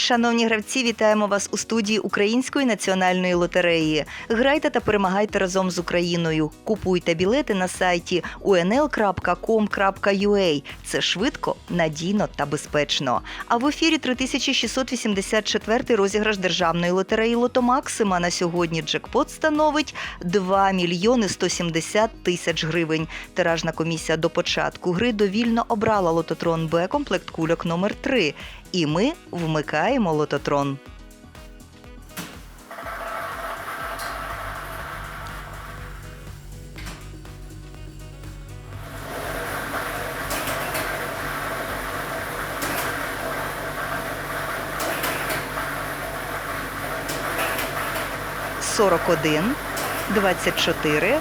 Шановні гравці, вітаємо вас у студії Української національної лотереї. Грайте та перемагайте разом з Україною. Купуйте білети на сайті unl.com.ua. Це швидко, надійно та безпечно. А в ефірі 3684 розіграш державної лотереї Лото Максима. На сьогодні джекпот становить 2 мільйони 170 тисяч гривень. Тиражна комісія до початку гри довільно обрала лототрон Б комплект кульок номер 3 І ми вмикаємо лототрон. Сорок один, двадцять чотири,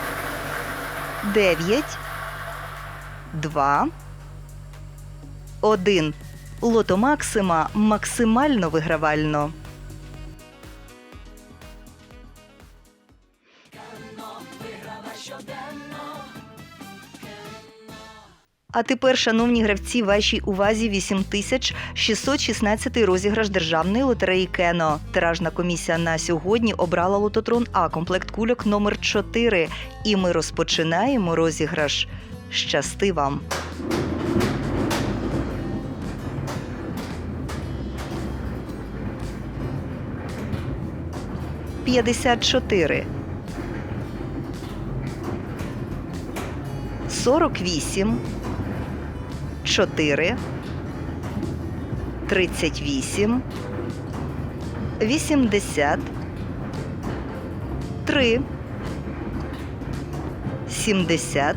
дев'ять, два, один. Лото Максима максимально вигравально. А тепер, шановні гравці, вашій увазі 8616 розіграш державної лотереї Кено. Тиражна комісія на сьогодні обрала лототрон А комплект кульок номер 4 І ми розпочинаємо розіграш. Щасти вам! П'ятдесят чотири. Сорок вісім. Чотири. Тридцять вісім. Вісімдесят. Три. Сімдесят.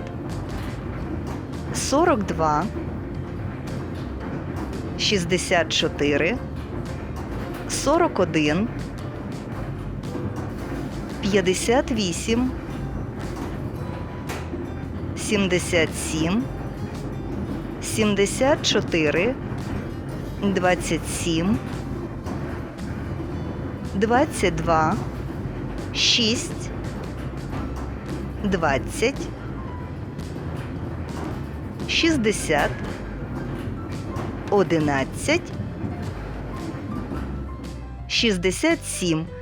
58, 77, 74, 27, 22, 6, 20, 60, 11, 67,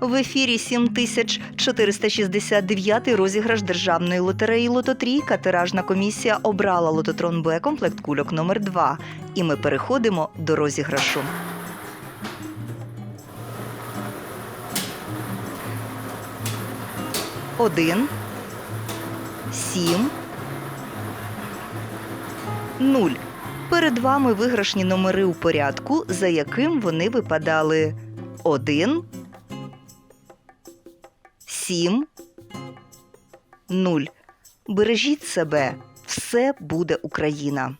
В ефірі 7469 розіграш державної лотереї Лототрійка. Тиражна комісія обрала лототрон Б комплект кульок номер 2 І ми переходимо до розіграшу. Один. Сім. Нуль. Перед вами виграшні номери у порядку, за яким вони випадали. Один. Сім. Нуль. Бережіть себе. Все буде Україна.